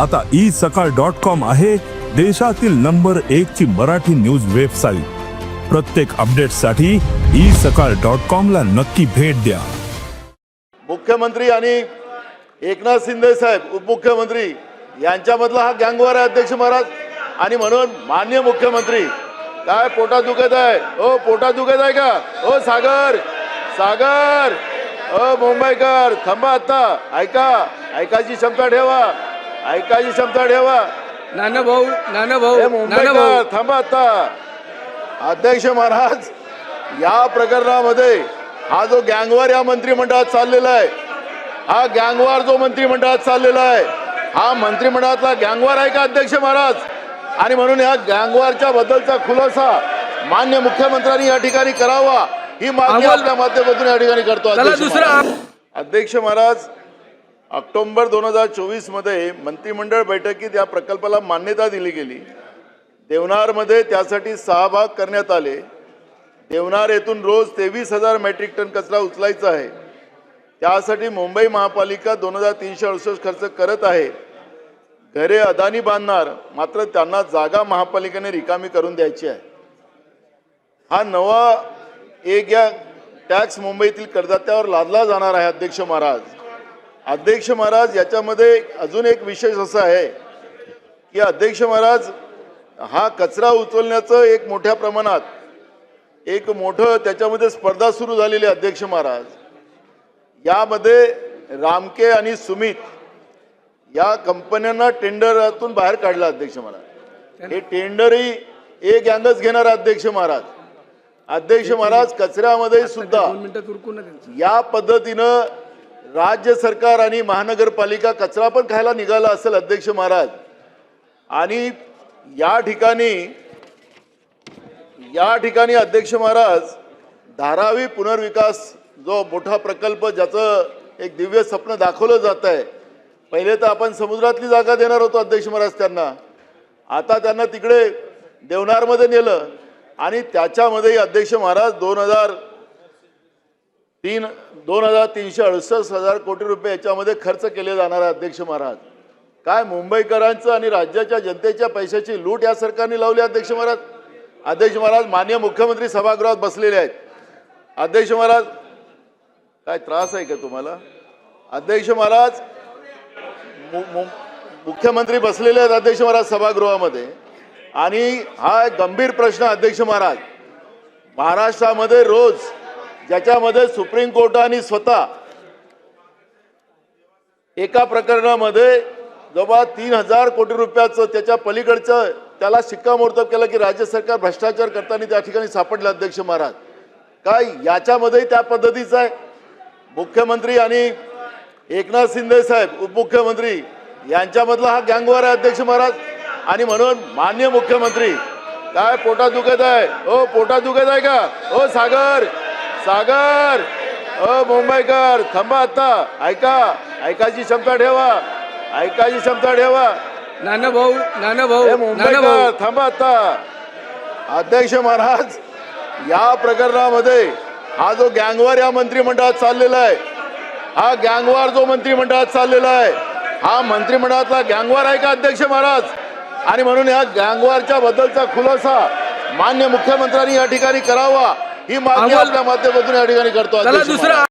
आता ई सकाळ dot com आहे देशातील नंबर एक ची मराठी न्यूज वेबसाईट. प्रत्येक अपडेटसाठी ई सकाळ डॉट कॉम ला नक्की भेट द्या. मुख्यमंत्री आणि एकनाथ शिंदे साहेब उपमुख्यमंत्री यांच्यामधला हा गँगवार आहे अध्यक्ष महाराज. आणि म्हणून मान्य मुख्यमंत्री काय पोटात दुखत आहे? ओ पोटात दुखत आहे का? ओ सागर सागर ओ मुंबईकर थांबा आता. ऐका ऐकायची क्षमता ठेवा. ऐकायची क्षमता ठेवा. नाना भाऊ नाना भाऊ भाऊ. थांबा आता. अध्यक्ष महाराज या प्रकरणामध्ये हा जो गँगवार या मंत्रिमंडळात चाललेला आहे हा गँगवार जो मंत्रिमंडळात चाललेला आहे हा मंत्रिमंडळातला गँगवार आहे का अध्यक्ष महाराज? आणि म्हणून या गँगवारच्या बद्दलचा खुलासा मान्य मुख्यमंत्र्यांनी या ठिकाणी करावा ही मागणी आपल्या माध्यमातून या ठिकाणी करतो अध्यक्ष महाराज. ऑक्टोंबर दोन हजार चोवीसमध्ये मंत्रिमंडळ बैठकीत या प्रकल्पाला मान्यता दिली गेली. देवनारमध्ये त्यासाठी सहा भाग करण्यात आले. देवनार येथून रोज तेवीस हजार मेट्रिक टन कचरा उचलायचा आहे. त्यासाठी मुंबई महापालिका दोन हजार तीनशे अडुसष्ट खर्च करत आहे. घरे अदानी बांधणार मात्र त्यांना जागा महापालिकेने रिकामी करून द्यायची आहे. हा नवा एक या टॅक्स मुंबईतील करदात्यावर लादला जाणार आहे अध्यक्ष महाराज. अध्यक्ष महाराज याच्यामध्ये अजून एक विशेष असं आहे की अध्यक्ष महाराज हा कचरा उचलण्याचं एक मोठ्या प्रमाणात एक मोठं त्याच्यामध्ये स्पर्धा सुरू झालेली अध्यक्ष महाराज. यामध्ये रामके आणि सुमित या कंपन्यांना टेंडरातून बाहेर काढलं अध्यक्ष महाराज. हे टेंडरही एक गँगच घेणार अध्यक्ष महाराज. अध्यक्ष महाराज कचऱ्यामध्ये सुद्धा या पद्धतीनं राज्य सरकार आणि महानगरपालिका कचरा पण खायला निघाला असेल अध्यक्ष महाराज. आणि या ठिकाणी या ठिकाणी अध्यक्ष महाराज धारावी पुनर्विकास जो मोठा प्रकल्प ज्याचं एक दिव्य स्वप्न दाखवलं जात आहे पहिले तर आपण समुद्रातली जागा देणार होतो अध्यक्ष महाराज त्यांना. आता त्यांना तिकडे देवनारमध्ये नेलं. आणि त्याच्यामध्येही अध्यक्ष महाराज दोन हजार तीन दोन हजार तीनशे अडुसष्ट हजार कोटी रुपये याच्यामध्ये खर्च केले जाणार आहे अध्यक्ष महाराज. काय मुंबईकरांचं आणि राज्याच्या जनतेच्या पैशाची लूट या सरकारने लावली अध्यक्ष महाराज? अध्यक्ष महाराज मान्य मुख्यमंत्री सभागृहात बसलेले आहेत. अध्यक्ष महाराज काय त्रास आहे का तुम्हाला? अध्यक्ष महाराज मु- मु- मुख्यमंत्री बसलेले आहेत अध्यक्ष महाराज सभागृहामध्ये. आणि हा एक गंभीर प्रश्न अध्यक्ष महाराज. महाराष्ट्रामध्ये रोज ज्याच्यामध्ये सुप्रीम कोर्टाने स्वतः एका प्रकरणामध्ये जवळ तीन हजार कोटी रुपयाचं त्याच्या पलीकडचं त्याला शिक्कामोर्तब केलं की राज्य सरकार भ्रष्टाचार करताना त्या ठिकाणी सापडलं अध्यक्ष महाराज. काय याच्यामध्ये त्या पद्धतीचं आहे? मुख्यमंत्री आणि एकनाथ शिंदे साहेब उपमुख्यमंत्री यांच्यामधला हा गँगवार आहे अध्यक्ष महाराज. आणि म्हणून मान्य मुख्यमंत्री काय पोटात दुखत आहे? हो पोटात दुखत आहे का? हो सागर! सागर! ओ मुंबईकर थांबा आता. ऐका ऐकायची क्षमता ठेवा. ऐकायची क्षमता ठेवा. नाना भाऊ नाना भाऊ नाना मुंबईकर भाऊ. थांबा आता. अध्यक्ष महाराज या प्रकरणामध्ये हा जो गँगवार या मंत्रिमंडळात चाललेला आहे हा गँगवार जो मंत्रिमंडळात चाललेला आहे हा मंत्रिमंडळातला गँगवार आहे का अध्यक्ष महाराज? आणि म्हणून या गँगवारच्या बद्दलचा खुलासा मान्य मुख्यमंत्र्यांनी या ठिकाणी करावा. ही मागणी आपल्या माध्यमातून या ठिकाणी करतो दुसरा.